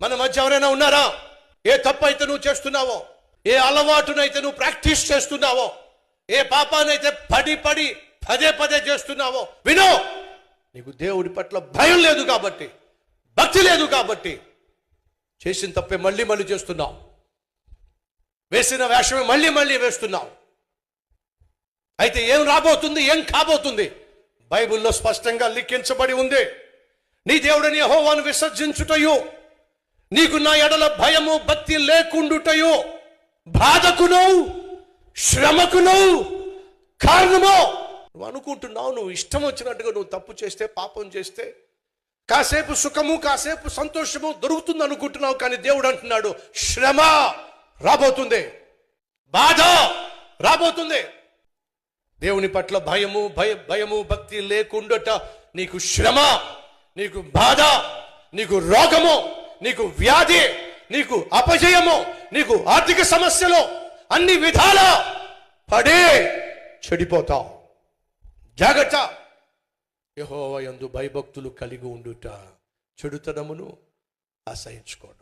మన మధ్య ఎవరైనా ఉన్నారా? ఏ తప్పు అయితే నువ్వు చేస్తున్నావో ఏ అలవాటునైతే నువ్వు ప్రాక్టీస్ చేస్తున్నావో ఏ పాపానైతే పడి పడి పదే పదే చేస్తున్నావో వినో! నీకు దేవుడి పట్ల భయం లేదు కాబట్టి భక్తి లేదు కాబట్టి చేసిన తప్పే మళ్ళీ మళ్ళీ చేస్తున్నావు. వేసిన వేషమే మళ్ళీ మళ్ళీ వేస్తున్నావు. అయితే ఏం రాబోతుంది ఏం కాబోతుంది? బైబిల్లో స్పష్టంగా లిఖించబడి ఉంది. నీ దేవుడిని యెహోవాను విసర్జించుటయు నీకు నా ఎడల భయము భక్తి లేకుండుటయో. బాధకునో శ్రమకునో కారణమో. నువ్వు అనుకుంటున్నావు నువ్వు ఇష్టం వచ్చినట్టుగా నువ్వు తప్పు చేస్తే పాపం చేస్తే. కాసేపు సుఖము కాసేపు సంతోషము దొరుకుతుంది అనుకుంటున్నావు కానీ దేవుడు అంటున్నాడు శ్రమ రాబోతుంది. బాధ రాబోతుంది. దేవుని పట్ల భయము భయ భయము భక్తి లేకుండట నీకు శ్రమ నీకు బాధ నీకు రోగము. నీకు వ్యాధి నీకు అపజయము నీకు ఆర్థిక సమస్యలు అన్ని విధాల పడే చెడిపోతావు జాగ్రత్త. యహోవ యందు భయభక్తులు కలిగి ఉండుట చెడుతనమును అసహించుకోడు